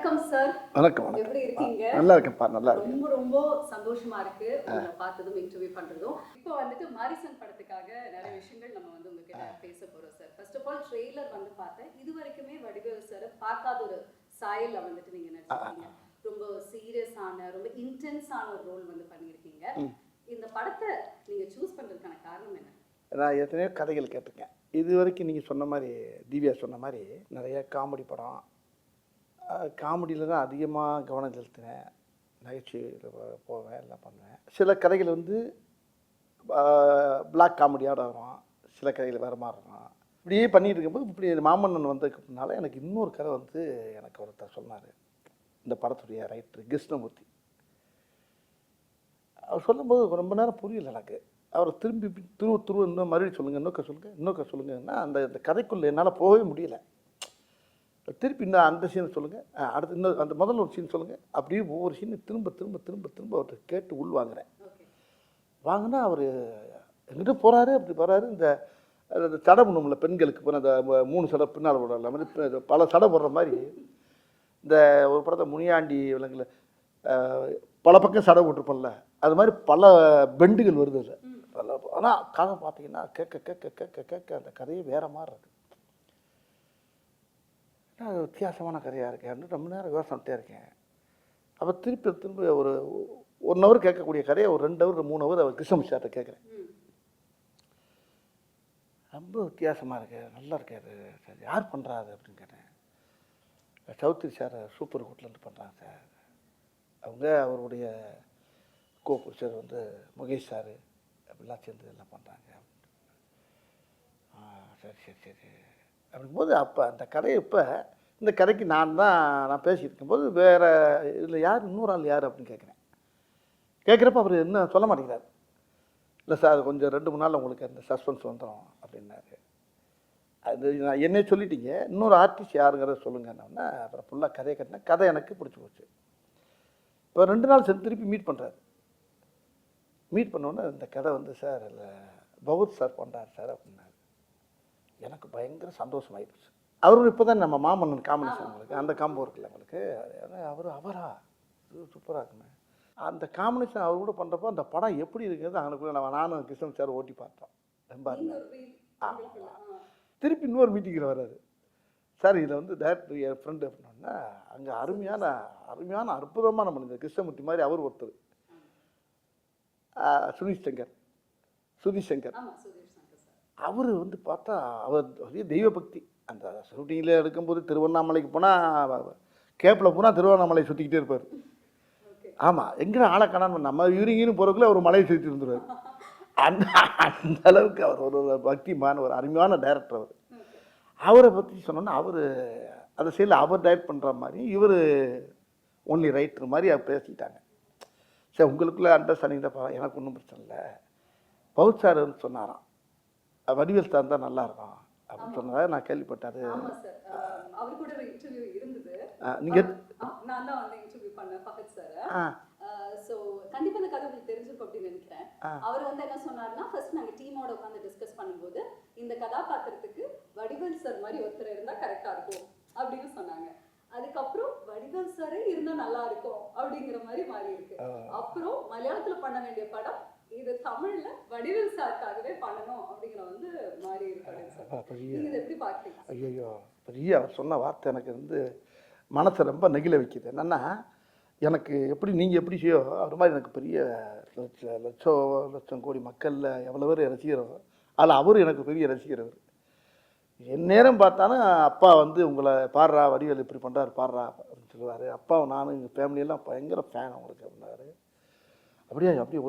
வணக்கம் சார் வணக்கம் வணக்கம். எப்படி இருக்கீங்க? நல்லா இருக்கேன்ப்பா நல்லா இருக்கேன். ரொம்ப ரொம்ப சந்தோஷமா இருக்கு உங்களை பார்த்ததும் இன்டர்வியூ பண்றதும். இப்போ வந்துட்டு மாரிசன் படத்துக்காக நிறைய விஷயங்கள் நம்ம வந்து உங்ககிட்ட பேச போறோம் sir first of all trailer வந்து பார்த்தேன். இது வரைக்குமே வடிவேல் சார் பார்க்காத ஒரு சாயல்ல வந்துட்டு நீங்க நடிச்சிருக்கீங்க. ரொம்ப சீரியஸான ரொம்ப இன்டென்ஸான ஒரு ரோல் வந்து பண்ணியிருக்கீங்க. இந்த படத்தை நீங்க சூஸ் பண்றதுக்கான காரணம் என்ன? நான் எத்தனையோ கதைகள் கேட்டிருக்கேன். இது வரைக்கும் நீங்கள் சொன்ன மாதிரி திவ்யா சொன்ன மாதிரி நிறைய காமெடி படம் காமெடியில் தான் அதிகமாக கவனம் செலுத்தினேன். நகைச்சுவையில் போவேன் எல்லாம் பண்ணுவேன். சில கதைகள் வந்து பிளாக் காமெடியோட வரும். சில கதைகள் வேறு மாதிரி இருக்கும். இப்படியே பண்ணிட்டு இருக்கும்போது இப்படி மாமன்னன் வந்ததுக்கு முன்னால் எனக்கு இன்னொரு கதை வந்து எனக்கு ஒருத்தர் சொன்னார். இந்த படத்துடைய ரைட்டர் கிருஷ்ணமூர்த்தி. அவர் சொல்லும்போது ரொம்ப நேரம் புரியல எனக்கு. அவரை திரும்பி துருவ துருவ இன்னும் மறுபடியும் சொல்லுங்கள் இன்னொக்க சொல்லுங்கள் இன்னொக்க சொல்லுங்கன்னா அந்த இந்த கதைக்குள்ளே என்னால் போகவே முடியல. திருப்பி இன்னும் அந்த சீனை சொல்லுங்கள் அடுத்து இன்னும் அந்த முதல்ல ஒரு சீன் சொல்லுங்கள் அப்படியே ஒவ்வொரு சீனை திரும்ப திரும்ப திரும்ப திரும்ப அவர்கிட்ட கேட்டு உள் வாங்குறேன். வாங்கினா அவர் எங்கிட்ட போகிறாரு அப்படி போகிறாரு இந்த அந்த சடை பண்ணும்ல பெண்களுக்கு இப்போ அந்த மூணு சடை பின்னால் போடுற மாதிரி இப்ப பல சடை போடுற மாதிரி. இந்த ஒரு படத்தை முனியாண்டி விலங்குல பல பக்கம் சடை போட்டிருப்போம்ல அது மாதிரி பல பெண்டுகள் வருது அதில். ஆனால் கதை பார்த்தீங்கன்னா கேட்க கேட்க கேட்க கேட்க அந்த கதையே வேற மாதிரி இருக்கு. என்ன அது வித்தியாசமான கதையாக இருக்கேன் ரொம்ப நேரம் யோசனைட்டே இருக்கேன். அப்போ திருப்பி திரும்ப ஒரு ஒன் ஹவர் கேட்கக்கூடிய கதையை ஒரு ரெண்டு ஹவர் மூணு ஹவர் அவர் கிருஷ்ணமிஷார்ட்ட கேட்குறேன். ரொம்ப வித்தியாசமாக இருக்கு நல்லா இருக்காது சார் யார் பண்ணுறா அது அப்படின்னு கேட்டேன். சௌத்ரி சார் சூப்பர் ஹோட்டலேருந்து பண்ணுறாங்க சார் அவங்க அவருடைய கோ சார் வந்து முகேஷ் சார் அப்படிலாம் சேர்ந்து எல்லாம் பண்ணுறாங்க ஆ சரி சரி சரி. அப்படிங்கும்போது அப்போ அந்த கதையை இப்போ இந்த கதைக்கு நான் தான் நான் பேசிட்டு இருக்கும்போது வேறு இதில் யார் இன்னொரு ஆள் யார் அப்படின்னு கேட்குறேன். கேட்குறப்ப அவர் என்ன சொல்ல மாட்டேங்கிறார். இல்லை சார் கொஞ்சம் ரெண்டு மூணு நாள் உங்களுக்கு அந்த சஸ்பென்ஸ் வந்துடும் அப்படின்னாரு. அது நான் என்னே சொல்லிட்டீங்க. இன்னொரு ஆர்டிஸ்ட் யாருங்கிறத சொல்லுங்கன்னா அப்புறம் ஃபுல்லாக கதையை கட்டினா கதை எனக்கு பிடிச்சி போச்சு. இப்போ ரெண்டு நாள் சென்று திருப்பி மீட் பண்ணுறாரு மீட் பண்ணோன்னே இந்த கதை வந்து சார் இல்லை பௌத் சார் பண்ணுறாரு சார் அப்படின்னாரு. எனக்கு பயங்கர சந்தோஷமாயிடுச்சு அவரும் இப்போ தான் நம்ம மாமன்னன் காம்பினேஷன் உங்களுக்கு அந்த காம்போ இருக்குல்ல உங்களுக்கு? அவர் அவரா? சூப்பராக இருக்குமே. அந்த காம்பினேஷன் அவர் கூட பண்ணுறப்போ அந்த படம் எப்படி இருக்குது அவனுக்குள்ள நம்ம நானும் கிருஷ்ணன் சார் ஓட்டி பார்த்தோம். ரொம்ப. திருப்பி இன்னொரு மீட்டிங்கில் வர்றாரு சார் இதில் வந்து டேரக்டர் என் ஃப்ரெண்டு அப்படின்னா அங்கே அருமையான அருமையான அற்புதமான மனிதர் கிருஷ்ணமூர்த்தி மாதிரி அவர் ஒருத்தர். சுனிஷ் சங்கர். சுதீஷ் சங்கர் ஆமா சுதீர் சங்கர் சார் அவர் வந்து பார்த்தா அவர் பெரிய தெய்வ பக்தி அந்த ஷூட்டிங்கில் எடுக்கும்போது திருவண்ணாமலைக்கு போனால் கேப்பில் போனால் திருவண்ணாமலை சுற்றிக்கிட்டே இருப்பார். ஆமாம் எங்கே ஆளை காணாமல் நம்ம யூரிங்கின்னு போகிறக்குள்ள ஒரு மலையை சுற்றி இருந்துருவார். அந்த அந்த அளவுக்கு அவர் ஒரு ஒரு பக்திமான ஒரு அருமையான டைரக்டர் அவர். அவரை பற்றி சொன்னோன்னா அவர் அந்த சைடில் அவர் டைரக்ட் பண்ணுற மாதிரி இவர் ஒன்லி ரைட்டர் மாதிரி அவர் பேசிட்டாங்க சரி உங்களுக்குள்ளே அண்டர்ஸ்டாண்டிங் தான் எனக்கு ஒன்றும் பிரச்சனை இல்லை. பவுத் சொன்னாராம். வடிவேல் சார் தான் நல்லா இருக்கும் அப்படின்னு சொன்னதாக நான் கேள்விப்பட்டாரு ஆமா சார். அவர் கூட ஒரு இன்டர்வியூ இருந்தது. நீங்கள் ஆ, தான் ஸோ கண்டிப்பா இந்த கதை உங்களுக்கு தெரிஞ்சிருக்கும் அப்படின்னு நினைக்கிறேன். அவர் வந்து என்ன சொன்னார்னா ஃபர்ஸ்ட் நாங்க டீமோட உட்காந்து டிஸ்கஸ் பண்ணும்போது இந்த கதாபாத்திரத்துக்கு வடிவேல் சார் மாதிரி ஒருத்தர் இருந்தா கரெக்டா இருக்கும் அப்படின்னு சொன்னாங்க. அதுக்கப்புறம் வடிவேல் சாரே இருந்தா நல்லா இருக்கும் அப்படிங்கிற மாதிரி மாறி இருக்கு. அப்புறம் மலையாளத்துல பண்ண வேண்டிய படம் இது தமிழ்ல வடிவேல் சாருக்காகவே பண்ணணும் அப்படிங்கிற வந்து மாறி இருக்கு ஐயோ பெரிய அவர் சொன்ன வார்த்தை எனக்கு வந்து மனசை ரொம்ப நெகிழ வைக்குது. என்னென்னா எனக்கு எப்படி நீங்கள் எப்படி செய்யோ அது மாதிரி எனக்கு பெரிய லட்ச லட்சம் லட்சம் கோடி மக்களில் எவ்வளோ பேர் ரசிகரோ அதில் அவர் எனக்கு பெரிய ரசிகர் அவர். என் நேரம் பார்த்தாலும் அப்பா வந்து உங்களை பாடுறா வடிவேல் இப்படி பண்ணுறாரு பாடுறா அப்படின்னு சொல்லுவார். அப்பாவை நானும் எங்கள் ஃபேமிலியெல்லாம் பயங்கர ஃபேன் அவங்களுக்கு அப்படின்னாரு. அப்படியே அப்படியே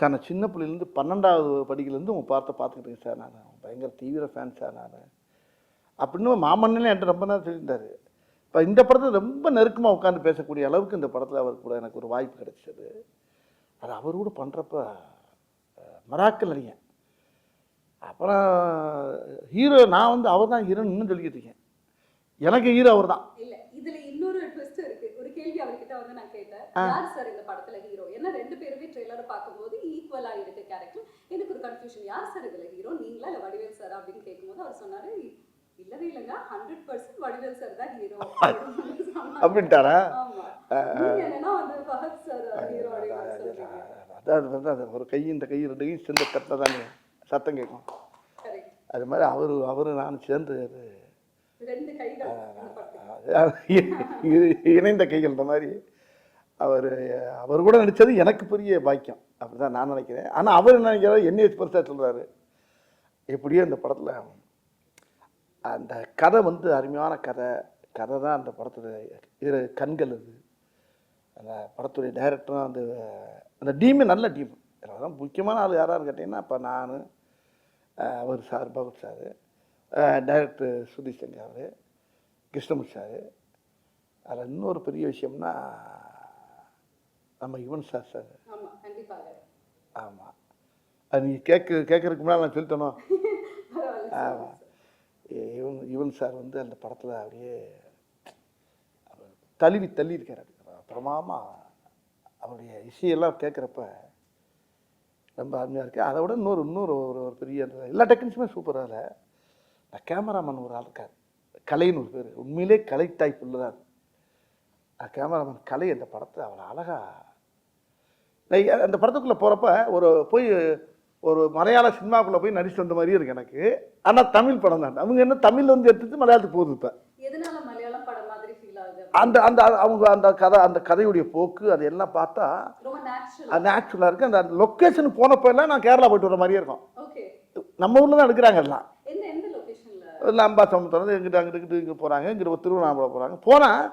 சார் நான் சின்ன பிள்ளைலேருந்து பன்னெண்டாவது படிக்கலேருந்து உங்கள் பார்த்த பார்த்துக்கிட்டேங்க சார் நான். பயங்கர தீவிர ஃபேன் சார் நான். அப்படின்னு மாமன்னே என்கிட்ட ரொம்ப நேரம் சொல்லியிருந்தார். இப்போ இந்த படத்தில் ரொம்ப நெருக்கமாக உட்காந்து பேசக்கூடிய அளவுக்கு இந்த படத்தில் அவர் கூட எனக்கு ஒரு வாய்ப்பு கிடைச்சது. அது அவர் கூட பண்ணுறப்ப மராக்கல் நடிகன். அப்புறம் ஹீரோ நான் வந்து அவர் தான் ஹீரோன்னு இன்னும் சொல்லிக்கிட்டு இருக்கேன். எனக்கு ஹீரோ அவர் தான் இல்லை இதில் இன்னொரு கேள்வி அவர்கிட்ட வந்து நான் கேட்டேன். யார் சார் இந்த படத்துல ஹீரோ ஏன்னா ரெண்டு பேருமே ட்ரெய்லரை பார்க்கும்போது ஈக்குவலா இருக்கு கேரக்டர் எனக்கு ஒரு கன்ஃபியூஷன் யார் சார் இதுல ஹீரோ நீங்களா இல்ல வடிவேல் சார் அப்படின்னு கேட்கும்போது அவர் சொன்னாரு இல்லவே இல்லைங்க. ஹண்ட்ரட் பர்சன்ட் வடிவேல் சார் தான் ஹீரோ அப்படின்ட்டாரா? என்னன்னா வந்து ஃபஹத் சார் ஹீரோ அப்படின்னு சொல்றீங்க. அதான் அது வந்து அது ஒரு கை இந்த கை ரெண்டு சேர்ந்து தட்டில் தானே சத்தம் கேட்கும். அது மாதிரி அவர் அவர் நான் சேர்ந்து இணைந்த கைகள் இந்த மாதிரி. அவர் அவர் கூட நடித்தது எனக்கு பெரிய பாக்கியம். அப்படிதான் நான் நினைக்கிறேன். ஆனால் அவர் என்ன நினைக்கிறாரு? என்னைய பெருசாக சொல்கிறாரு எப்படியோ இந்த படத்தில் அந்த கதை வந்து அருமையான கதை. கதை தான் அந்த படத்தில் இரு கண்கள் அது. அந்த படத்துடைய டைரக்டரும் அந்த அந்த டீமே நல்ல டீம். அதான் முக்கியமான ஆள் யாரான்னு கேட்டிங்கன்னா இப்போ நான் அவர் sir Fahadh sir. Director Sudheesh Sankar அவர் கிருஷ்ணமூர்த்தி சார். அதில் இன்னொரு பெரிய விஷயம்னா நம்ம யுவன் சார் சார். ஆமாம் அது நீங்கள் கேட்க கேட்கறதுக்கு முன்னால் நான் பரவாயில்ல ஆமாம் யுவன் யுவன் சார் வந்து அந்த படத்தில் அப்படியே தழுவி தள்ளி இருக்கார் பிரமாமா அவருடைய இசையெல்லாம் கேட்குறப்ப ரொம்ப அருமையாக இருக்குது அதை விட இன்னொரு இன்னொரு ஒரு ஒரு பெரிய எல்லா டெக்னிக்ஸுமே சூப்பராக இல்லை. கேமராமேன் ஒரு ஆள் இருக்கார் கலைன்னு ஒரு பேர். உண்மையிலே கலை டைப் உள்ளதான் கேமராமேன் கலை அந்த படத்தை அவ்வளோ அழகாக அந்த படத்துக்குள்ளே போகிறப்ப ஒரு போய் ஒரு மலையாள சினிமாக்குள்ளே போய் நடிச்சு வந்த மாதிரியே இருக்கு எனக்கு. ஆனால் தமிழ் படம் தான். அவங்க என்ன தமிழ் வந்து எடுத்துட்டு மலையாளத்துக்கு போகுது இப்போ. அந்த அந்த அவங்க அந்த கதை அந்த கதையுடைய போக்கு அது எல்லாம் பார்த்தா அது ஆக்சுவலாக இருக்குது அந்த லொக்கேஷன் போனப்போ எல்லாம் நான் கேரளா போயிட்டு வர மாதிரியே இருக்கும். நம்ம ஊரில் தான் எடுக்கிறாங்க எல்லாம். இல்லை அம்பா சமுத்திரம் எங்கிட்ட அங்கிட்டு இங்கே போகிறாங்க இங்கிட்ட ஒரு திருவண்ணாமலை போகிறாங்க போனால்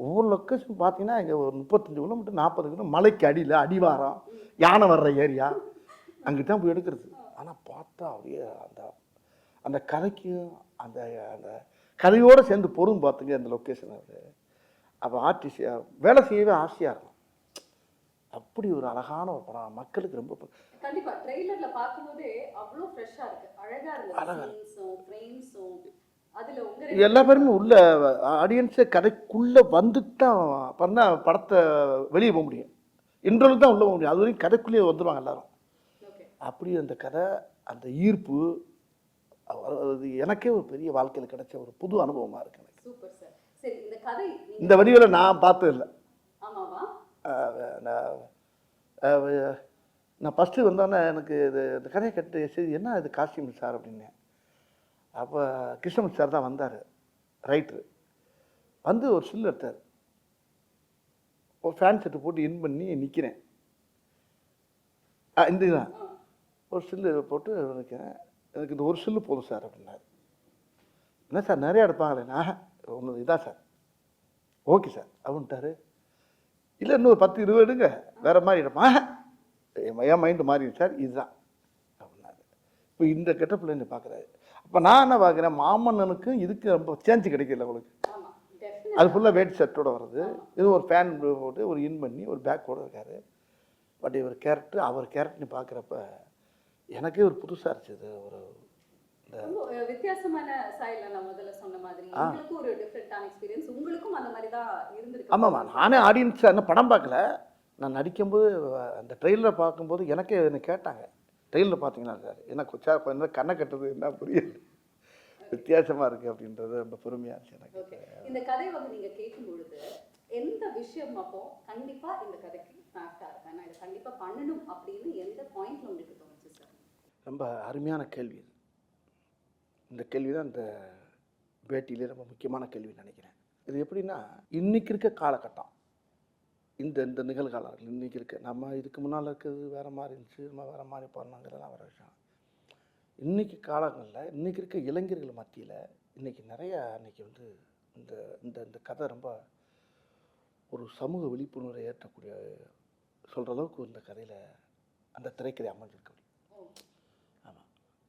ஒவ்வொரு லொக்கேஷன் பார்த்தீங்கன்னா இங்கே ஒரு முப்பத்தஞ்சு கிலோமீட்டர் நாற்பது கிலோமீட்டர் மலைக்கு அடியில் அடிவாரம் யானை வர்ற ஏரியா அங்கே தான் போய் எடுக்கிறது. ஆனால் பார்த்தா அப்படியே அந்த அந்த கதைக்கும் அந்த அந்த கதையோடு சேர்ந்து பொருள் பார்த்துங்க அந்த லொக்கேஷன் அது. அப்போ ஆர்டிஸ்ட் வேலை செய்யவே ஆசையாக இருக்கும். அப்படி ஒரு அழகான ஒரு படம். மக்களுக்கு ரொம்ப கண்டிப்பா ட்ரெய்லர்ல பார்க்கும்போதே அவ்வளோ ஃப்ரெஷ்ஷா இருக்கு. அழகா ரெண்டு எல்லா பேருமே உள்ள ஆடியன்ஸே கதைக்குள்ளே வந்துட்டு தான் பண்ண படத்தை வெளியே போக முடியும். இன்டர்வல் தான் உள்ளே போக முடியும். அது வரைக்கும் கதைக்குள்ளேயே வந்துடுவாங்க எல்லாரும். அப்படி அந்த கதை அந்த ஈர்ப்பு அது- எனக்கே ஒரு பெரிய வாழ்க்கையில் கிடைச்ச ஒரு புது அனுபவமாக இருக்கு எனக்கு. இந்த வடிவில் நான் பார்த்தது இல்லை நான் நான் ஃபஸ்ட்டு வந்தோன்னே எனக்கு இது இந்த கதையை கட்டு சரி என்ன இது காஸ்டியூம் சார் அப்படின்னு. அப்போ கிருஷ்ணமூர்த்தி சார் தான் வந்தார் ரைட்ரு வந்து ஒரு சில்லு எடுத்தார். ஒரு ஃபேன் செட்டு போட்டு இன் பண்ணி நிற்கிறேன் இந்த இதுதான். ஒரு சில்லு போட்டு நிற்கிறேன் எனக்கு இந்த ஒரு சில்லு போதும் சார் அப்படின்னாரு. என்ன சார் நிறையா எடுப்பாங்களேண்ணா நான்? ஒன்று இதான் சார். ஓகே சார் அப்படின்ட்டாரு. இல்லை இன்னும் பத்து இருபது எடுங்க. வேற மாதிரி எடுப்பா என் மைண்டு மாறிடுச்சு சார். இதுதான். அப்படின்னாரு. இப்போ இந்த கெட்டப்பில் என்ன பார்க்குறாரு அப்போ நான் என்ன பார்க்குறேன் மாமன்னனுக்கும் இதுக்கு ரொம்ப சேஞ்சு கிடைக்கல உங்களுக்கு அது ஃபுல்லாக வேட் ஷர்ட்டோட வருது இது ஒரு ஃபேன் போட்டு ஒரு இன் பண்ணி ஒரு பேக்கோட இருக்காரு. பட் இவர் கேரக்டர் அவர் கேரக்டர்னு பார்க்குறப்ப எனக்கே ஒரு புதுசாக இருந்துச்சு ஒரு வித்தியாசமான ஸ்டைல்ல நான் முதல்ல சொன்ன மாதிரி எங்களுக்கும் ஒரு டிஃப்ரெண்டான எக்ஸ்பீரியன்ஸ் உங்களுக்கும் அந்த மாதிரி தான் இருந்திருக்கு. ஆமாம்மா நானே ஆடியன்ஸ் என்ன படம் பார்க்கல. நான் நடிக்கும்போது அந்த ட்ரெயிலரை பார்க்கும்போது எனக்கே என்ன கேட்டாங்க. ட்ரெயிலர் பார்த்தீங்கன்னா சார் என்ன கொச்சா என்ன கண்ணை கட்டுறது என்ன புரியல. வித்தியாசமாக இருக்குது அப்படின்றது ரொம்ப பெருமையாக இருந்துச்சு எனக்கு. இந்த கதை வந்து நீங்க கேட்கும் பொழுது எந்த விஷயம் அப்போ கண்டிப்பா இந்த கதைக்கு நான் இருப்பேன் நான் இதை கண்டிப்பா பண்ணணும் அப்படின்னு எந்த பாயிண்ட்ல உங்களுக்கு தோணுச்சு சார் ரொம்ப அருமையான கேள்வி இந்த கேள்வி தான் இந்த பேட்டியிலே ரொம்ப முக்கியமான கேள்வின்னு நினைக்கிறேன். இது எப்படின்னா இன்னைக்கு இருக்க காலகட்டம் இந்த இந்த நிகழ்காலம் இன்னைக்கு இருக்க நம்ம இதுக்கு முன்னால் இருக்கிறது வேறு மாதிரி இருந்துச்சு நம்ம வேறு மாதிரி பண்ணோங்கிறதெல்லாம் வேறு விஷயம். இன்றைக்கி காலங்களில் இன்னைக்கு இருக்க இளைஞர்கள் மத்தியில் இன்றைக்கி நிறையா இன்றைக்கி வந்து இந்த இந்த இந்த கதை ரொம்ப ஒரு சமூக விழிப்புணர்வை ஏற்றக்கூடிய சொல்கிற அளவுக்கு இந்த கதையில் அந்த திரைக்கதை அமைஞ்சிருக்கு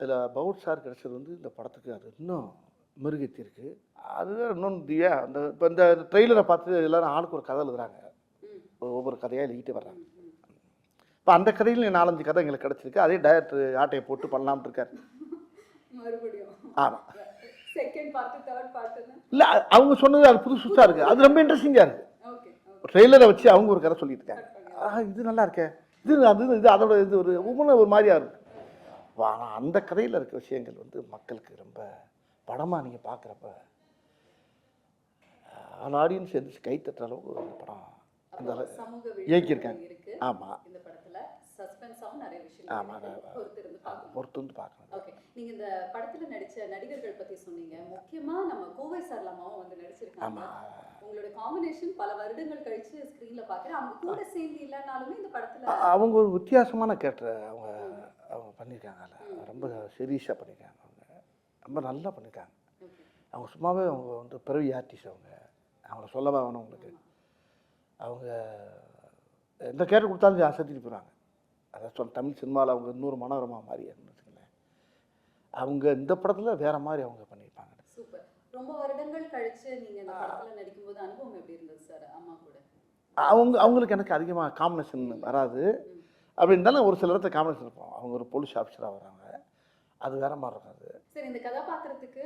இதில் பவுட் சார் கிடச்சது வந்து இந்த படத்துக்கு அது இன்னும் மிருகத்தி இருக்குது அது இன்னொன்று திவ்யா அந்த இப்போ இந்த ட்ரெய்லரை பார்த்து எல்லாரும் ஆளுக்கு ஒரு கதை எழுதுறாங்க. ஒவ்வொரு கதையாக எழுதிட்டு வர்றாங்க. இப்போ அந்த கதையில் நாலஞ்சு கதை எங்களுக்கு கிடச்சிருக்கு. அதே டயரக்டர் ஆட்டையை போட்டு பண்ணலாம்னு இருக்காரு. ஆமாம் இல்லை அவங்க சொன்னது அது புதுசு புதுசாக இருக்குது அது ரொம்ப இன்ட்ரெஸ்டிங்காக இருக்குது ட்ரெய்லரை வச்சு அவங்க ஒரு கதை சொல்லிட்டு இருக்காங்க. இது நல்லா இருக்கே. இது அது இது அதோட இது ஒரு ஒவ்வொன்றும் ஒரு மாதிரியா இருக்கு ஆனால் அந்த கதையில் இருக்க விஷயங்கள் வந்து மக்களுக்கு ரொம்ப படமாக நீங்கள் பார்க்குறப்ப ஆல் ஆடியன்ஸ் எந்திரிச்சு கை தட்டுற அளவுக்கு அந்த படம் அந்த இயக்கியிருக்காங்க. ஆமாம் இந்த படத்துல சஸ்பென்ஸாவும் நிறைய விஷயங்கள் ஆமா, இருக்கு. பொறுத்து வந்து பார்க்கணும். ஓகே நீங்க இந்த படத்துல நடிச்ச நடிகர்கள் பத்தி சொன்னீங்க. முக்கியமா நம்ம கோவை சரளமாவும் வந்து நடிச்சிருக்காங்க. ஆமாம் உங்களோட காம்பினேஷன் பல வருடங்கள் கழிச்சு ஸ்கிரீன்ல பாக்குறேன். அவங்க கூட சேர்ந்து இல்லைனாலுமே இந்த படத்துல அவங்க ஒரு வித்தியாசமான கேரக்டர் அவங்க அவங்க பண்ணியிருக்காங்க அதில். ரொம்ப சீரியஸாக பண்ணியிருக்காங்க அவங்க. ரொம்ப நல்லா பண்ணியிருக்காங்க. அவங்க சும்மாவே அவங்க வந்து பிறவி ஆர்டிஸ்ட் அவங்க. அவங்கள சொல்லவா வேணும் உங்களுக்கு. அவங்க எந்த கேரக்டர் கொடுத்தாலும் அசத்திட்டு போகிறாங்க அதை சொல் தமிழ் சினிமாவில் அவங்க இன்னொரு மனோரமா மாதிரி இருந்துச்சுங்களேன் அவங்க இந்த படத்தில் வேற மாதிரி அவங்க பண்ணியிருப்பாங்க. ரொம்ப வருடங்கள் கழிச்சு நீங்க இந்த படத்துல நடிக்கும்போது அனுபவம் எப்படி இருந்தது சார்? அம்மா கூட. அவங்க அவங்களுக்கு எனக்கு அதிகமாக காம்பினேஷன் வராது. அப்படி இருந்தாலும் ஒரு சில இடத்துல காம்பினேஷன் இருப்போம் அவங்க ஒரு போலீஸ் ஆஃபீஸராக வராங்க. அது வேற மாதிரி இருக்கும் அது. சரி இந்த கதாபாத்திரத்துக்கு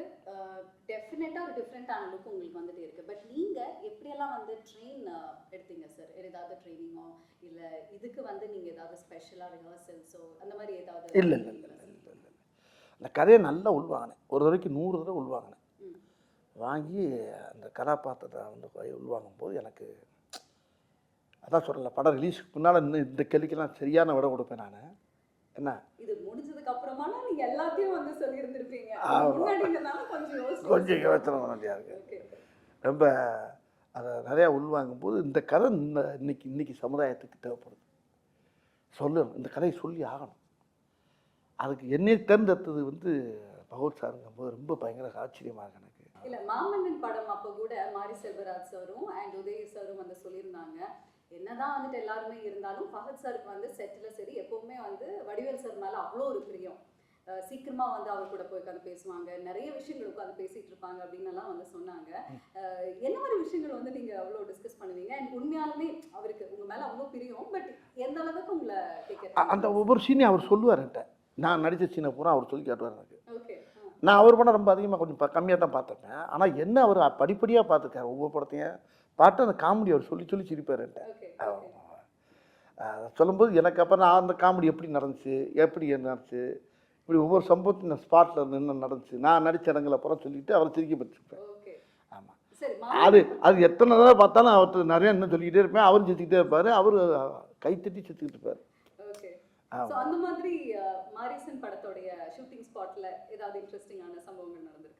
டெஃபினட்டா ஒரு டிஃப்ரெண்டான லுக் உங்களுக்கு வந்துட்டே இருக்கு. பட் நீங்க எப்படியெல்லாம் வந்து ட்ரெயின் எடுத்தீங்க சார் ஏதாவது ட்ரைனிங்கோ இல்ல இதுக்கு வந்து நீங்க ஏதாவது ஸ்பெஷலா ரிஹர்சல்ஸோ அந்த மாதிரி ஏதாவது இல்லை இல்லை இல்லை இல்லை இல்லை இல்லை. அந்த கதையை நல்லா உள்வாங்கினேன். ஒரு தடவைக்கு நூறு தடவை உள்வாங்கினேன். வாங்கி அந்த கதாபாத்திரத்தை வந்து உள்வாங்கும் போது எனக்கு அதான் சொல்லல படம் ரிலீஸுக்கு முன்னால் இன்னும் இந்த கேள்விக்கெல்லாம் சரியான விட கொடுப்பேன் நான். என்ன? இது முடிஞ்சதுக்கு அப்புறமானா நீங்க எல்லாத்தையும் வந்து சொல்லியிருந்திருப்பீங்க. கொஞ்சம் யோசனை வேண்டியா இருக்கு. ரொம்ப அதை நிறையா உள்வாங்கும் போது இந்த கதை இந்த இன்னைக்கு இன்னைக்கு சமுதாயத்துக்கு தேவைப்படுது. சொல்லணும். இந்த கதையை சொல்லி ஆகணும். அதுக்கு என்னை தேர்ந்தெடுத்தது வந்து பகவத் சாருங்கும் போது ரொம்ப பயங்கர ஆச்சரியமாக இருக்கு எனக்கு. இல்ல மாமன்னன் படம் அப்ப கூட மாரி செல்வராஜ் சாரும் அண்ட் உதய சாரும் வந்து சொல்லியிருந்தாங்க. என்னதான் வந்துட்டு எல்லாருமே இருந்தாலும் ஃபஹத் சாருக்கு வந்து செட்டில் சரி எப்பவுமே வந்து வடிவேல் சார் மேல அவ்வளோ ஒரு பிரியம். சீக்கிரமா வந்து அவர் கூட போய் உட்காந்து பேசுவாங்க. நிறைய விஷயங்கள் உட்காந்து பேசிட்டு இருப்பாங்க அப்படின்னு எல்லாம் வந்து சொன்னாங்க. என்ன மாதிரி விஷயங்கள் வந்து நீங்க அவ்வளோ டிஸ்கஸ் பண்ணுவீங்க? அண்ட் உண்மையாலுமே அவருக்கு உங்க மேல அவ்வளோ பிரியம் பட் எந்த அளவுக்கு உங்களை கேட்க அந்த ஒவ்வொரு சீனையும் அவர் சொல்லுவார் நான் நடித்த சீனை பூரா அவர் சொல்லி காட்டுவார் எனக்கு. நான் அவர் படம் ரொம்ப அதிகமாக கொஞ்சம் கம்மியாக தான் பார்த்துருப்பேன். ஆனால் என்ன அவர் படிப்படியாக பார்த்துருக்காரு ஒவ்வொரு படத்தையும். பார்த்து அந்த காமெடி அவர் சொல்லி சொல்லி சிரிப்பார் சொல்லும்போது எனக்கு அப்புறம் நான் அந்த காமெடி எப்படி நடந்துச்சு எப்படி நடந்துச்சு இப்படி ஒவ்வொரு சம்பவத்தையும் நான் ஸ்பாட்டில் நின்று நடந்துச்சு. நான் நடிச்ச இடங்களை அப்புறம் சொல்லிட்டு அவரை சிரிக்க பற்றிருப்பேன் ஆமாம் சரி அது அது எத்தனை தடவை பார்த்தாலும் அவர்கிட்ட நிறைய இன்னும் சொல்லிக்கிட்டே இருப்பேன். அவரும் சிரிச்சுக்கிட்டே இருப்பார். அவர் கைத்தட்டி சிரிச்சுக்கிட்டு இருப்பார். அந்த மாதிரி மாரிசன் படத்தோடைய ஷூட்டிங் ஸ்பாட்ல ஏதாவது இன்ட்ரெஸ்டிங்கான சம்பவங்கள் நடந்திருக்கா?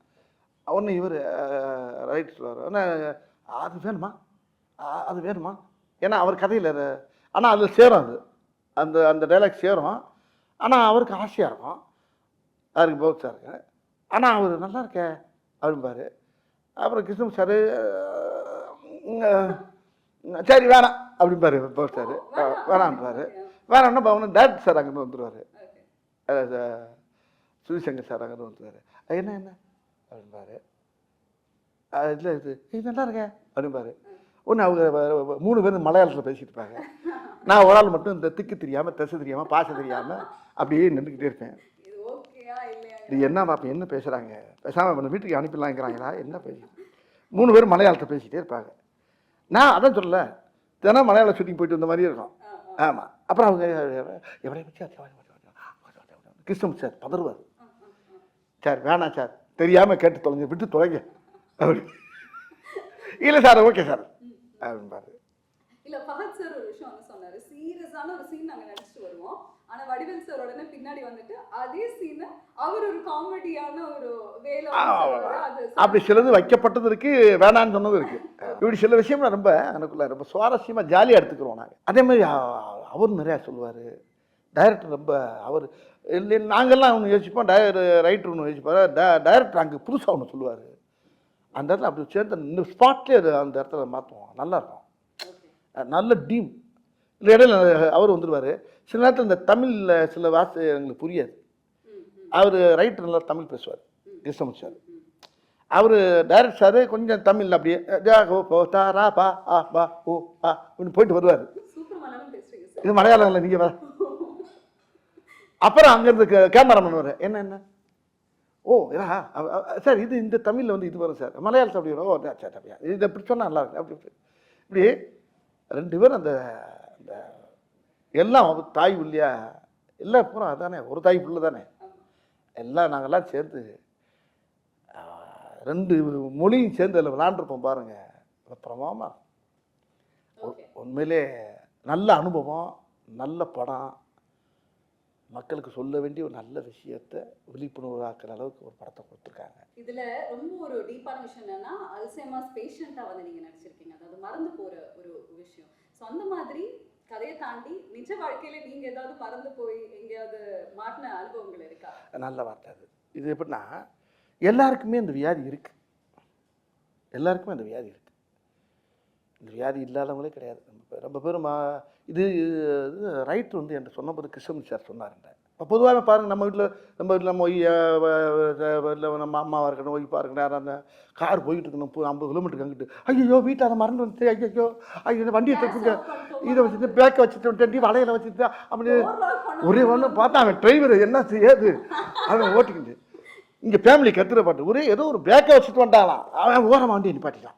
ஒன்று இவர் ரைட் சொல்லுவார் ஆனால் அது வேணுமா? அது வேணுமா? ஏன்னா அவர் கதையில் ஆனால் அதில் சேரும் அது. அந்த அந்த டைலாக் சேரும். ஆனால் அவருக்கு ஆசையாக இருக்கும். அவருக்கு பௌத் சாருக்கு ஆனால் அவர் நல்லா இருக்கே அப்படிம்பாரு. அப்புறம் கிருஷ்ணன் சார் சரி வேணாம் அப்படிம்பாரு பௌத் சார். வேணான்றாரு வேணாம்னா பவன் டேரக்டர் சார் அங்கேருந்து வந்துடுவார் சுதிசங்கர் சார் அங்கே வந்துவார் என்ன என்ன? அப்படின்பாரு இல்லை இது இது நல்லா இருக்கே அப்படின்பாரு ஒன்று அவங்க மூணு பேரும் மலையாளத்தில் பேசிட்டு இருப்பாங்க நான் ஒரு ஆள் மட்டும் இந்த திக்கு தெரியாமல் திசை தெரியாமல் பாச தெரியாமல் அப்படியே நின்றுக்கிட்டே இருப்பேன் இது ஓகேயா இல்லையா இது என்ன பார்ப்பேன் என்ன பேசுகிறாங்க பேசாமல் நம்ம வீட்டுக்கு அனுப்பிடலாங்கிறாங்களா என்ன பேசி மூணு பேரும் மலையாளத்தை பேசிகிட்டே இருப்பாங்க நான் அதான் சொல்லல தினம் மலையாள ஷூட்டிங் போயிட்டு வந்த மாதிரியே இருக்கும் ஆமாம் அப்புறம் அவங்க பற்றி கிருஷ்ணன் சார் பதறுவார். சார் வேணாம் சார் தெரியாமல் கேட்டு தொலைங்க விட்டு தொலைங்க. அப்படி. இல்லை சார் ஓகே சார். அப்படின்பாரு இல்ல ஃபஹத் சார் ஒரு விஷயம் வந்து சொன்னாரு. சீரியஸான ஒரு சீன் நாங்க நடிச்சுட்டு வருவோம். ஆனா வடிவேல் சார் உடனே பின்னாடி வந்துட்டு அதே சீனை அவர் ஒரு காமெடியான ஒரு வேலை ஆ, அது அப்படி சிலது வைக்கப்பட்டது இருக்கு வேணான்னு சொன்னது இருக்கு. இப்படி சில விஷயம் ரொம்ப எனக்குள்ள ரொம்ப சுவாரஸ்யமா ஜாலியாக எடுத்துக்கிறோம் நாங்கள் அதே மாதிரி அவர் நிறையா சொல்லுவார். டைரக்டர் ரொம்ப அவர் இல்லை நாங்கள்லாம் ஒன்று யோசிப்போம். டயர் ரைட்டர் ஒன்று யோசிப்பார். டைரக்டர் அங்கே புதுசாக ஒன்று சொல்லுவார். அந்த இடத்துல அப்படி சேர்ந்து ஸ்பாட்லேயே அந்த இடத்துல மாற்றுவோம் நல்லா இருக்கும். ஓகே அஹ் நல்ல டீம் இல்லை இடையில அவர் வந்துடுவார் சில நேரத்தில் இந்த தமிழில் சில வார்த்தை எங்களுக்கு புரியாது. அவர் ரைட்டர் நல்லா தமிழ் பேசுவார். கிருஷ்ணமூர்த்தி சார். அவர் டைரக்ட் சார் கொஞ்சம் தமிழில் அப்படியே ஜா ஓ போ தா ரா பா ஆ பா ஓ ஆ அப்படின்னு போயிட்டு வருவார். இது மலையாளம் இல்லை நீங்கள் அப்புறம் அங்கேருந்து கேமராமேன் வர என்ன என்ன? ஓ இதா? சார் இது இந்த தமிழில் வந்து இது வரும் சார். மலையாளத்தில் அப்படி வரும். ஓ சரி அப்படியா? இது இப்படி சொன்னால் நல்லா இருக்கு அப்படி இப்படி. ரெண்டு பேரும் அந்த அந்த எல்லாம் தாய் இல்லையா எல்லாம் பூரா அதானே? ஒரு தாய் புள்ள தானே எல்லாம் நாங்கெல்லாம் சேர்ந்து ரெண்டு மொழியும் சேர்ந்து அதில் விளாண்டுருப்போம் பாருங்க. பிரமாமா உண்மையிலே நல்ல அனுபவம் நல்ல படம் மக்களுக்கு சொல்ல வேண்டிய ஒரு நல்ல விஷயத்தை விழிப்புணர்வாக்குற அளவுக்கு ஒரு படத்தை கொடுத்துருக்காங்க. இதுல ரொம்ப ஒரு டீப்பான விஷயம் என்னன்னா அல்சைமர்ஸ் பேஷண்டா வந்து நீங்க நடிச்சிருக்கீங்க. அதாவது மறந்து போற ஒரு விஷயம். ஸோ அந்த மாதிரி கதையை தாண்டி நிஜ வாழ்க்கையில நீங்க ஏதாவது மறந்து போய் எங்கேயாவது மாட்டின அனுபவங்கள் இருக்கா? நல்ல வார்த்தை அது. இது எப்படின்னா எல்லாருக்குமே இந்த வியாதி இருக்குது எல்லாருக்குமே அந்த வியாதி இருக்குது இந்த வியாதி இல்லாதவங்களே கிடையாது. ரொம்ப பேர் ரொம்ப பேர் மா இது இது ரைட்டர் வந்து என்கிட்ட சொன்னபோது கிருஷ்ணன் சார் சொன்னாருங்க இப்போ பொதுவாக பாருங்கள் நம்ம வீட்டில் நம்ம வீட்டில் நம்ம இல்லை நம்ம அம்மாவாக இருக்கணும் ஒய்ஃபாக இருக்கணும் அந்த கார் போயிட்டு இருக்கணும் ஐம்பது கிலோமீட்டருக்கு அங்கிட்டு. ஐயோ வீட்டில் அதை மறந்து வந்துச்சு ஐயோ ஐயோ வண்டியை தப்புங்க இதை வச்சுட்டு பேக்கை வச்சுட்டு டெண்டி வளையல வச்சுட்டு அப்படி ஒரே ஒன்று பார்த்தா அவன் டிரைவர் என்ன செய்யாது? அவன் ஓட்டிக்கிட்டு. இங்கே ஃபேமிலி கத்துற பாட்டு ஒரே ஏதோ ஒரு பேக்கை வச்சுட்டு வந்துட்டாலாம் அவன் ஓரமாக வண்டி நிப்பாட்டிட்டான்.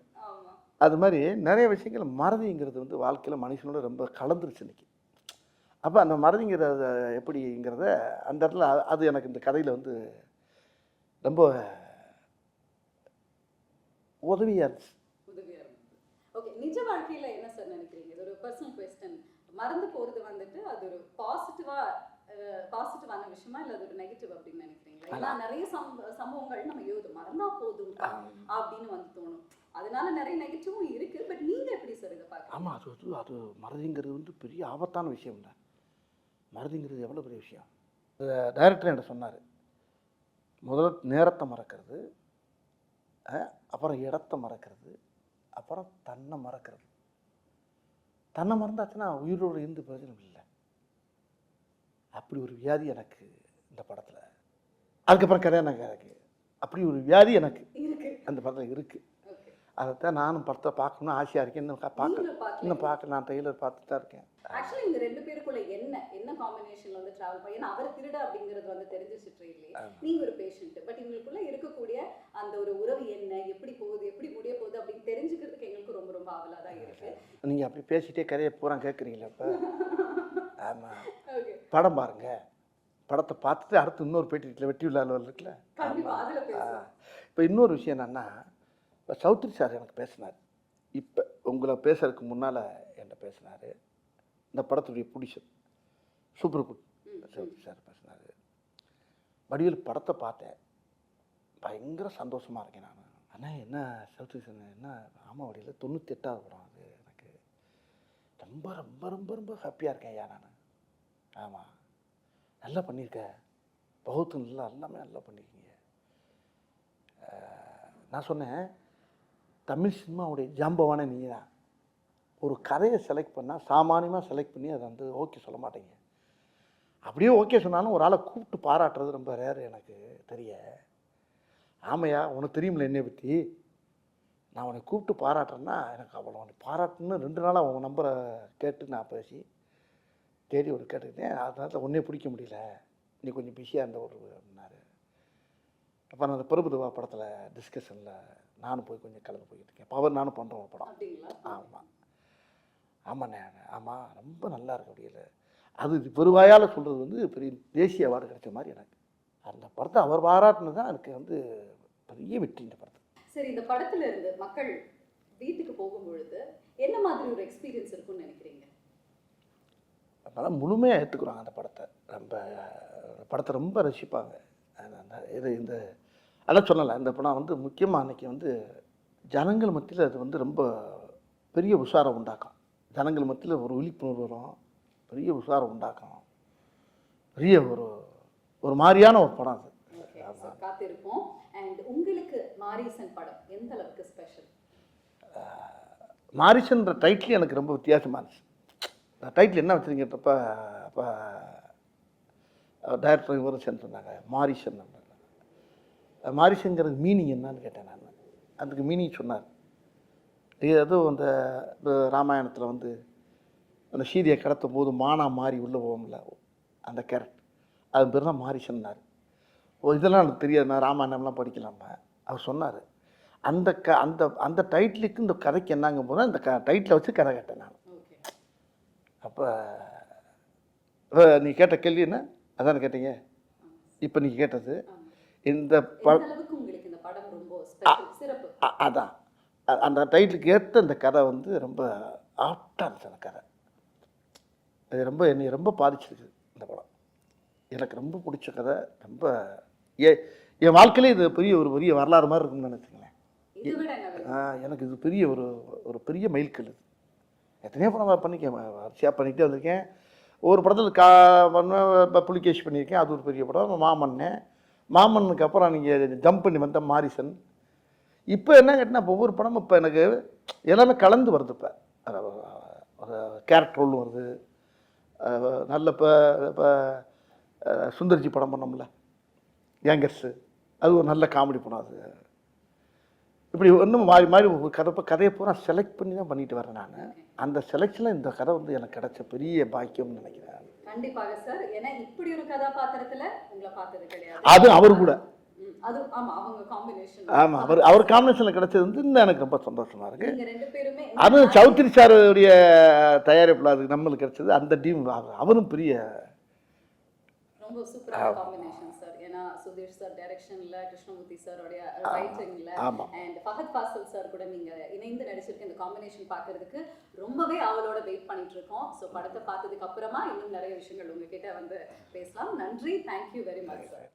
அது மாதிரி நிறைய விஷயங்கள் மறதிங்கிறது வந்து வாழ்க்கையில் மனுஷனோட ரொம்ப கலந்துருச்சு இன்னைக்கு. அப்போ அந்த மறதிங்கிறத எப்படிங்கிறத அந்த இடத்துல அது- எனக்கு இந்த கதையில் வந்து ரொம்ப உதவியாக இருந்துச்சு. ஓகே நிஜ வாழ்க்கையில என்ன சார் நினைக்கிறீங்க? இது ஒரு பர்சனல் கொஸ்டின் மறந்து போறது வந்துட்டு அது ஒரு பாசிட்டிவா பாசிட்டிவான விஷயமா இல்ல அது ஒரு நெகட்டிவ் அப்படின்னு நினைக்கிறீங்களா? ஏன்னா நிறைய சம்ப- சம்பவங்கள் நம்ம யோது மறந்தா போதும் அப்படின்னு வந்து தோணும். அதனால நிறைய நெகட்டிவும் இருக்கு. பட் நீங்க எப்படி சார் இதை பாக்குறீங்க ஆமாம் அது வந்து அது மறதிங்கிறது வந்து பெரிய ஆபத்தான விஷயம் இல்லை. மறதிங்கிறது எவ்வளோ பெரிய விஷயம்? டைரக்டர் என்கிட்ட சொன்னார். முதல்ல நேரத்தை மறக்கிறது அப்புறம் இடத்த மறக்கிறது அப்புறம் தன்னை மறக்கிறது. தன்னை மறந்தாச்சுன்னா உயிரோடு இருந்து பிரயோஜனம் இல்லை. அப்படி ஒரு வியாதி எனக்கு இந்த படத்தில். அதுக்கப்புறம் கல்யாணம் எனக்கு அப்படி ஒரு வியாதி எனக்கு அந்த படத்தில் இருக்குது அதைத்தான் நானும் படத்தை பார்க்கணும்னு ஆசையாக இருக்கேன். இன்னும் பார்க்க நீங்க இன்னும் பார்க்க நான் ட்ரெய்லர் பார்த்துட்டு தான் இருக்கேன். ஆக்சுவலி இந்த ரெண்டு பேருக்குள்ள என்ன என்ன காம்பினேஷன்ல வந்து டிராவல் பண்ணி ஏன்னா அவர் திருட அப்படிங்கிறது வந்து தெரிஞ்சிச்சு ட்ரெயிலே நீங்க ஒரு பேஷண்ட் பட் இவங்களுக்குள்ள இருக்கக்கூடிய அந்த ஒரு உறவு என்ன எப்படி போகுது எப்படி முடிய போகுது அப்படின்னு தெரிஞ்சுக்கிறதுக்கு எங்களுக்கு ரொம்ப ரொம்ப ஆவலா தான் இருக்கு நீங்கள் அப்படி பேசிட்டே கதையை பூரா கேட்குறீங்களா இப்போ ஓகே படம் பாருங்க. படத்தை பார்த்துட்டு அடுத்து இன்னொரு பேட்டி வெட்டி விழாவில் இருக்குல்ல? இப்போ இன்னொரு விஷயம் என்னன்னா இப்போ சௌத்ரி சார் எனக்கு பேசினார். இப்போ உங்களை பேசுறதுக்கு முன்னால் என்கிட்ட பேசினார். இந்த படத்துடைய புடிஷன் சூப்பர் குட். சௌத்ரி சார் பேசினார். வடிவேல் படத்தை பார்த்தேன். பயங்கர சந்தோஷமாக இருக்கேன் நான். அண்ணா என்ன சௌத்ரி சார் என்ன ஆமாம் வடிவில்? தொண்ணூற்றி எட்டாவது படம் அது எனக்கு. ரொம்ப ரொம்ப ரொம்ப ரொம்ப ஹாப்பியாக இருக்கேன் ஐயா நான். ஆமாம் நல்லா பண்ணியிருக்க பகுத்து நல்லா எல்லாமே நல்லா பண்ணியிருக்கீங்க நான் சொன்னேன் தமிழ் சினிமாவுடைய ஜாம்பவான நீ தான் ஒரு கதையை செலக்ட் பண்ணால் சாமானியமாக செலக்ட் பண்ணி அதை வந்து ஓகே சொல்ல மாட்டீங்க. அப்படியே ஓகே சொன்னாலும் ஒரு ஆளை கூப்பிட்டு பாராட்டுறது ரொம்ப ரேர் எனக்கு தெரிய. ஆமையா உனக்கு தெரியுமில்ல என்னை பற்றி நான் உன்னை கூப்பிட்டு பாராட்டுறேன்னா எனக்கு அவ்வளோ உன்னை பாராட்டுன்னு ரெண்டு நாளாக உன் நம்பரை கேட்டு நான் பேசி தேடி ஒரு கேட்டுக்கிட்டேன். அதனால ஒன்றே பிடிக்க முடியல. நீ கொஞ்சம் பிஸியாக இருந்த ஒரு அப்படின்னாரு. அப்போ நான் அந்த பிரபுதுவா படத்தில் டிஸ்கஷனில் நானும் போய் கொஞ்சம் கலந்து போய்கிட்டு இருக்கேன். அப்ப அவர் நானும் பண்ணுறோம் ஒரு படம் ஆமாம் ஆமாண்ணே ஆமாம் ரொம்ப நல்லா இருக்கு அப்படியில் அது பெருவாயால் சொல்கிறது வந்து பெரிய தேசிய அவார்டு கிடைச்ச மாதிரி எனக்கு. அந்த படத்தை அவர் பாராட்டினது தான் எனக்கு வந்து பெரிய வெற்றி இந்த படத்தை சரி இந்த படத்துல இருந்து மக்கள் வீட்டுக்கு போகும் பொழுது என்ன மாதிரி ஒரு எக்ஸ்பீரியன்ஸ் இருக்கும்னு நினைக்கிறீங்க? அதனால் முழுமையாக ஏற்றுக்குறாங்க அந்த படத்தை. ரொம்ப படத்தை ரொம்ப ரசிப்பாங்க. இது இந்த அதான் சொல்லலை. இந்த படம் வந்து முக்கியமாக அன்றைக்கி வந்து ஜனங்கள் மத்தியில் அது வந்து ரொம்ப பெரிய உஷாரம் உண்டாக்கும். ஜனங்கள் மத்தியில் ஒரு விழிப்புணர்வு வரும். பெரிய உஷாரம் உண்டாக்கும். பெரிய ஒரு ஒரு மாதிரியான ஒரு படம் அது. காத்திருப்போம். அண்ட் உங்களுக்கு மாரீசன் படம் எந்த அளவுக்கு ஸ்பெஷல் மாரிசன்ற டைட்டில் எனக்கு ரொம்ப வித்தியாசமாக இருந்துச்சு. டைட்டில் என்ன வச்சுருங்கன்றப்ப அப்போ டைரக்டர் சேர்ந்து சொன்னாங்க. மாரிசன் மாரிசங்கருக்கு மீனிங் என்னன்னு கேட்டேன் நான். அதுக்கு மீனிங் சொன்னார். இது அதுவும் அந்த ராமாயணத்தில் வந்து அந்த சீதையை கடத்தும் போது மானா மாறி உள்ளே போகும்ல அந்த கேரட் அது பேர் தான் மாரிசன்னார். ஓ இதெல்லாம் எனக்கு தெரியாது நான் ராமாயணம்லாம் படிக்கலாமா அவர் சொன்னார். அந்த க அந்த அந்த டைட்டிலுக்கு இந்த கதைக்கு என்னங்க போனால் அந்த க டைட்டிலை வச்சு கதை கேட்டேன் நான். அப்போ நீ கேட்ட கேள்வி என்ன? அதானே கேட்டீங்க? இப்போ நீங்கள் கேட்டது. இந்த அதான். அந்த டைட்டிலுக்கு ஏற்ற இந்த கதை வந்து ரொம்ப ஆப்டாக இருந்துச்சு அந்த கதை. அது ரொம்ப என்னை ரொம்ப பாதிச்சிருக்கு இந்த படம். எனக்கு ரொம்ப பிடிச்ச கதை ரொம்ப ஏ என் வாழ்க்கையிலே இது பெரிய ஒரு பெரிய வரலாறு மாதிரி இருக்கும்னு நினச்சிங்களேன் எனக்கு இது பெரிய ஒரு ஒரு பெரிய மைல்கல் இது. எத்தனையோ படம் பண்ணிக்கேன் வரிசையாக பண்ணிகிட்டே வந்திருக்கேன். ஒவ்வொரு படத்தில் கா பண்ண புலிகேஷ் பண்ணியிருக்கேன். அது ஒரு பெரிய படம். மாமன்னே மாமனுக்கு அப்புறம் நீங்கள் ஜம்ப் பண்ணி வந்த மாரிசன். இப்போ என்ன கேட்டினா இப்போ ஒவ்வொரு படமும் இப்போ எனக்கு எல்லாமே கலந்து வருது இப்போ. ஒரு கேரக்டர் வருது. நல்ல இப்போ இப்போ சுந்தர்ஜி படம் பண்ணோம்ல. யங்கர்ஸு அது ஒரு நல்ல காமெடி படம் அது. இப்படி ஒன்றும் மாறி மாறி ஒரு கதை இப்போ கதையை பூரா செலக்ட் பண்ணி தான் பண்ணிட்டு வரேன் நான். அந்த செலெக்ஷனில் இந்த கதை வந்து எனக்கு கிடைச்ச பெரிய பாக்கியம்னு நினைக்கிறேன். கண்டிப்பாக சார் ஏன்னா இப்படி ஒரு கதாபாத்திரத்துல உங்களை பார்த்தது கிடையாது. அது அவர் கூட. ஆமாம் அவர் அவர் காம்பினேஷனில் கிடைச்சது வந்து இன்னும் எனக்கு ரொம்ப சந்தோஷமாக இருக்குது அதுவும் சௌத்ரி சாருடைய தயாரிப்பில் அது நம்மளுக்கு கிடைச்சது. அந்த டீம் அவரும் பெரிய ரொம்ப சூப்பரான காம்பினேஷன் சார் ஏன்னா சுதீஷ் சார் டைரக்ஷன்ல கிருஷ்ணமூர்த்தி சாரோடைய ரைட்டிங்ல ஆமா. அண்ட் ஃபஹத் ஃபாசில் சார் கூட நீங்க இணைந்து நடிச்சிருக்க இந்த காம்பினேஷன் பார்க்கிறதுக்கு ரொம்பவே அவளோட வெயிட் பண்ணிட்டு இருக்கோம். ஸோ படத்தை பார்த்ததுக்கு அப்புறமா இன்னும் நிறைய விஷயங்கள் உங்ககிட்ட வந்து பேசலாம். நன்றி. Thank you very much sir